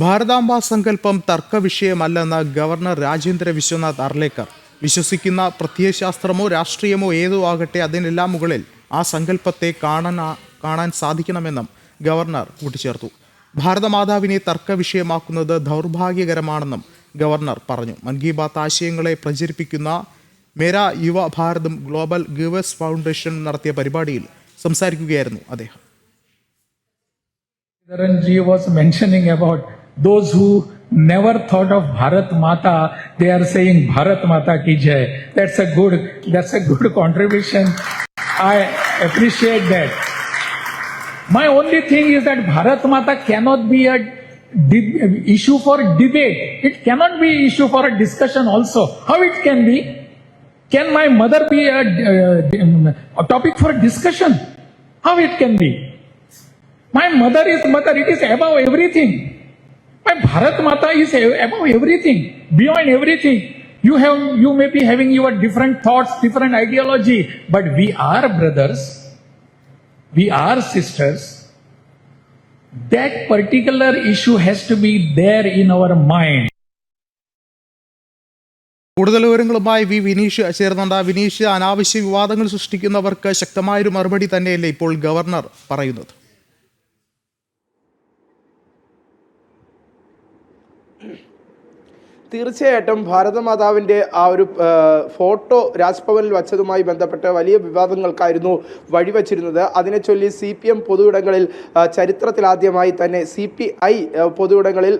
ഭാരതാംബ സങ്കല്പം തർക്ക വിഷയമല്ലെന്ന് ഗവർണർ രാജേന്ദ്ര വിശ്വനാഥ് അർലേക്കർ. വിശ്വസിക്കുന്ന പ്രത്യയശാസ്ത്രമോ രാഷ്ട്രീയമോ ഏതോ ആകട്ടെ അതിനെല്ലാം മുകളിൽ ആ സങ്കല്പത്തെ കാണാൻ കാണാൻ സാധിക്കണമെന്നും ഗവർണർ കൂട്ടിച്ചേർത്തു. ഭാരതമാതാവിനെ തർക്ക വിഷയമാക്കുന്നത് ദൗർഭാഗ്യകരമാണെന്നും ഗവർണർ പറഞ്ഞു. മൻ കി ബാത്ത് ആശയങ്ങളെ പ്രചരിപ്പിക്കുന്ന മേരാ യുവ ഭാരതം ഗ്ലോബൽ ഗിവേഴ്സ് ഫൗണ്ടേഷൻ നടത്തിയ പരിപാടിയിൽ സംസാരിക്കുകയായിരുന്നു അദ്ദേഹം. Those who never thought of Bharat Mata, they are saying Bharat Mata ki jai. That's a good, that's a good contribution. I appreciate that. My only thing is that Bharat Mata cannot be a issue for debate. It cannot be issue for a discussion also. How it can be? Can my mother be a, uh, a topic for discussion? How it can be? My mother is mother, it is above everything. My Bharat Mata is above everything, beyond everything. You have you may be having your different thoughts, different ideology, but we are brothers, we are sisters. That particular issue has to be there in our mind. കൂടുതൽ വിവരങ്ങളുമായി V Vineesh ചേർന്നുണ്ട് Vineesh അനാവശ്യ വിവാദങ്ങൾ സൃഷ്ടിക്കുന്നവർക്ക് ശക്തമായൊരു മറുപടി തന്നെയല്ലേ ഇപ്പോൾ governor പറയുന്നത് തീർച്ചയായിട്ടും ഭാരതമാതാവിന്റെ ആ ഒരു ഫോട്ടോ രാജ്ഭവനിൽ വച്ചതുമായി ബന്ധപ്പെട്ട് വലിയ വിവാദങ്ങൾക്കായിരുന്നു വഴിവച്ചിരുന്നത്. അതിനെ ചൊല്ലി സി പി എം ആ, ചരിത്രത്തിലാദ്യമായി തന്നെ സി പി ഐ പൊതുയിടങ്ങളിൽ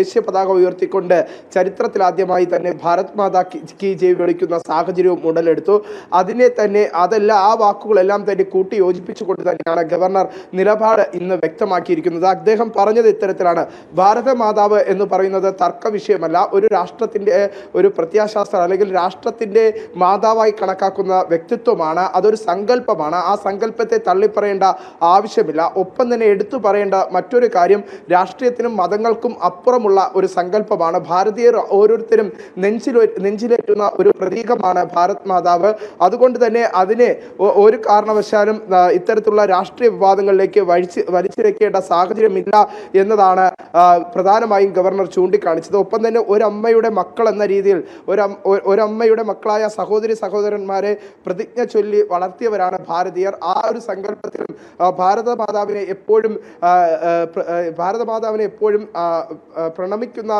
ദേശീയ പതാക ഉയർത്തിക്കൊണ്ട് ചരിത്രത്തിലാദ്യമായി തന്നെ ഭാരത് മാതാ കി ജയ് വിളിക്കുന്ന സാഹചര്യവും ഉടലെടുത്തു. അതിനെ തന്നെ അതല്ല ആ വാക്കുകളെല്ലാം തന്നെ കൂട്ടി യോജിപ്പിച്ചുകൊണ്ട് തന്നെയാണ് ഗവർണർ നിലപാട് ഇന്ന് വ്യക്തമാക്കിയിരിക്കുന്നത്. അദ്ദേഹം പറഞ്ഞത് ഇത്തരത്തിലാണ്. ഭാരത മാതാവ് എന്ന് പറയുന്നത് തർക്ക വിഷയമല്ല ഒരു രാഷ്ട്രത്തിന്റെ ഒരു പ്രത്യാശാസ്ത്ര അല്ലെങ്കിൽ രാഷ്ട്രത്തിന്റെ മാതാവായി കണക്കാക്കുന്ന വ്യക്തിത്വമാണ് അതൊരു സങ്കല്പമാണ്. ആ സങ്കല്പത്തെ തള്ളിപ്പറയേണ്ട ആവശ്യമില്ല. ഒപ്പം തന്നെ എടുത്തു പറയേണ്ട മറ്റൊരു കാര്യം രാഷ്ട്രീയത്തിനും മതങ്ങൾക്കും അപ്പുറമുള്ള ഒരു സങ്കല്പമാണ്. ഭാരതീയർ ഓരോരുത്തരും നെഞ്ചിൽ നെഞ്ചിലേറ്റുന്ന ഒരു പ്രതീകമാണ് ഭാരത് മാതാവ്. അതുകൊണ്ട് തന്നെ അതിനെ ഒരു കാരണവശാലും ഇത്തരത്തിലുള്ള രാഷ്ട്രീയ വിവാദങ്ങളിലേക്ക് വഴിച്ച് വലിച്ചിരക്കേണ്ട സാഹചര്യമില്ല എന്നതാണ് പ്രധാനമായും ഗവർണർ ചൂണ്ടിക്കാണിച്ചത്. ഒപ്പം തന്നെ ഒരമ്മയുടെ മക്കൾ എന്ന രീതിയിൽ ഒരമ്മയുടെ മക്കളായ സഹോദരി സഹോദരന്മാരെ പ്രതിജ്ഞ ചൊല്ലി വളർത്തിയവരാണ് ഭാരതീയർ. ആ ഒരു സങ്കല്പത്തിലും ഭാരതമാതാവിനെ ഭാരത മാതാവിനെ എപ്പോഴും ആ, ആ, പ്ര- ആ, ഭാരത മാതാവിനെ എപ്പോഴും പ്രണമിക്കുന്ന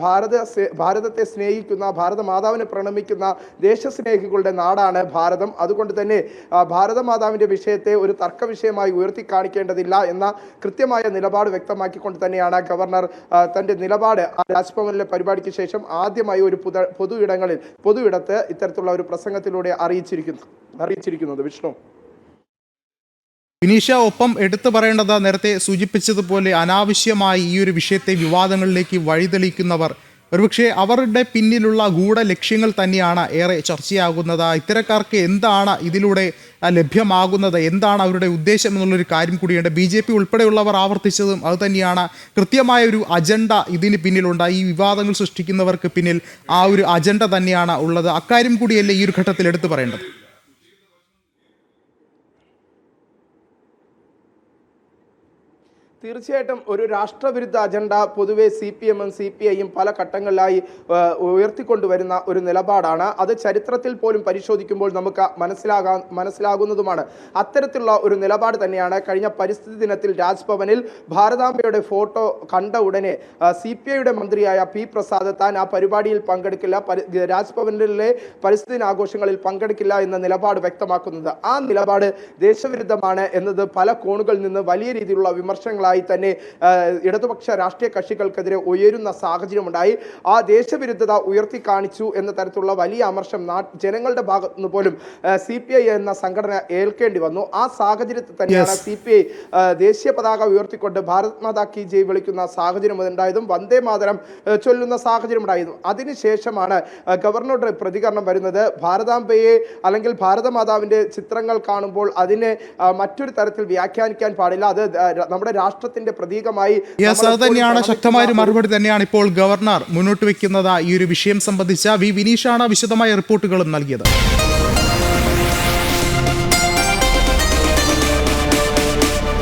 ഭാരത ഭാരതത്തെ സ്നേഹിക്കുന്ന ഭാരതമാതാവിനെ പ്രണമിക്കുന്ന ദേശസ്നേഹികളുടെ നാടാണ് ഭാരതം. അതുകൊണ്ട് തന്നെ ഭാരതമാതാവിന്റെ ഭാരത മാതാവിന്റെ വിഷയത്തെ ഒരു തർക്ക വിഷയമായി ഉയർത്തി കാണിക്കേണ്ടതില്ല എന്ന കൃത്യമായ നിലപാട് വ്യക്തമാക്കിക്കൊണ്ട് തന്നെയാണ് ഗവർണർ തന്റെ നിലപാട് രാജ്ഭവനിലെ പരിപാടിക്ക് ശേഷം ആദ്യമായി ഒരു പുത പൊതു ഇടങ്ങളിൽ പൊതു ഇടത്ത് ഇത്തരത്തിലുള്ള ഒരു പ്രസംഗത്തിലൂടെ അറിയിച്ചിരിക്കുന്നു അറിയിച്ചിരിക്കുന്നത്. വിഷ്ണു. വിനീഷ ഒപ്പം എടുത്തു പറയേണ്ടത് നേരത്തെ സൂചിപ്പിച്ചതുപോലെ അനാവശ്യമായി ഈ ഒരു വിഷയത്തെ വിവാദങ്ങളിലേക്ക് വഴിതെളിക്കുന്നവർ ഒരുപക്ഷെ അവരുടെ പിന്നിലുള്ള ഗൂഢ ലക്ഷ്യങ്ങൾ തന്നെയാണ് ഏറെ ചർച്ചയാകുന്നത്. ഇത്തരക്കാർക്ക് എന്താണ് ഇതിലൂടെ ലഭ്യമാകുന്നത്? എന്താണ് അവരുടെ ഉദ്ദേശം എന്നുള്ളൊരു കാര്യം കൂടിയുണ്ട്. ബി ജെ പി ഉൾപ്പെടെയുള്ളവർ ആവർത്തിച്ചതും അത് തന്നെയാണ്. കൃത്യമായ ഒരു അജണ്ട ഇതിന് പിന്നിലുണ്ട്. ഈ വിവാദങ്ങൾ സൃഷ്ടിക്കുന്നവർക്ക് പിന്നിൽ ആ ഒരു അജണ്ട തന്നെയാണ് ഉള്ളത്. അക്കാര്യം കൂടിയല്ലേ ഈ ഒരു ഘട്ടത്തിൽ എടുത്തു പറയേണ്ടത്? തീർച്ചയായിട്ടും ഒരു രാഷ്ട്രവിരുദ്ധ അജണ്ട പൊതുവെ സി പി എമ്മും സി പി ഐയും പല ഘട്ടങ്ങളിലായി ഉയർത്തിക്കൊണ്ടുവരുന്ന ഒരു നിലപാടാണ്. അത് ചരിത്രത്തിൽ പോലും പരിശോധിക്കുമ്പോൾ നമുക്ക് മനസ്സിലാകാൻ മനസ്സിലാകുന്നതുമാണ്. അത്തരത്തിലുള്ള ഒരു നിലപാട് തന്നെയാണ് കഴിഞ്ഞ പരിസ്ഥിതി ദിനത്തിൽ രാജ്ഭവനിൽ ഭാരതാംബയുടെ ഫോട്ടോ കണ്ട ഉടനെ സി പി ഐയുടെ മന്ത്രിയായ പി പ്രസാദ് താൻ ആ പരിപാടിയിൽ പങ്കെടുക്കില്ല രാജ്ഭവനിലെ പരിസ്ഥിതി ദിനാഘോഷങ്ങളിൽ പങ്കെടുക്കില്ല എന്ന നിലപാട് വ്യക്തമാക്കുന്നത്. ആ നിലപാട് ദേശവിരുദ്ധമാണ് എന്നത് പല കോണുകളിൽ നിന്ന് വലിയ രീതിയിലുള്ള വിമർശനങ്ങളായി തന്നെ ഇടതുപക്ഷ രാഷ്ട്രീയ കക്ഷികൾക്കെതിരെ ഉയരുന്ന സാഹചര്യമുണ്ടായി. ആ ദേശവിരുദ്ധത ഉയർത്തി കാണിച്ചു എന്ന തരത്തിലുള്ള വലിയ അമർഷം ജനങ്ങളുടെ ഭാഗത്തു നിന്ന് പോലും സി പി ഐ എന്ന സംഘടന ഏൽക്കേണ്ടി വന്നു. ആ സാഹചര്യത്തിൽ തന്നെയാണ് സി പി ഐ ദേശീയ പതാക ഉയർത്തിക്കൊണ്ട് ഭാരത് മാതാ കി ജയ് വിളിക്കുന്ന സാഹചര്യം ഉണ്ടായതും വന്ദേ മാതരം ചൊല്ലുന്ന സാഹചര്യം ഉണ്ടായിരുന്നു അതിനുശേഷമാണ് ഗവർണറുടെ പ്രതികരണം വരുന്നത്. ഭാരതാംബയെ അല്ലെങ്കിൽ ഭാരതമാതാവിന്റെ ചിത്രങ്ങൾ കാണുമ്പോൾ അതിനെ മറ്റൊരു തരത്തിൽ വ്യാഖ്യാനിക്കാൻ പാടില്ല. അത് നമ്മുടെ രാഷ്ട്രീയ രാഷ്ട്രത്തിന്റെ പ്രതീകമായി തന്നെയാണ്. ശക്തമായ ഒരു മറുപടി തന്നെയാണ് ഇപ്പോൾ ഗവർണർ മുന്നോട്ട് വെക്കുന്നത് ഈ ഒരു വിഷയം സംബന്ധിച്ച വി വിനീഷാണ് വിശദമായ റിപ്പോർട്ടുകളും നൽകിയത്.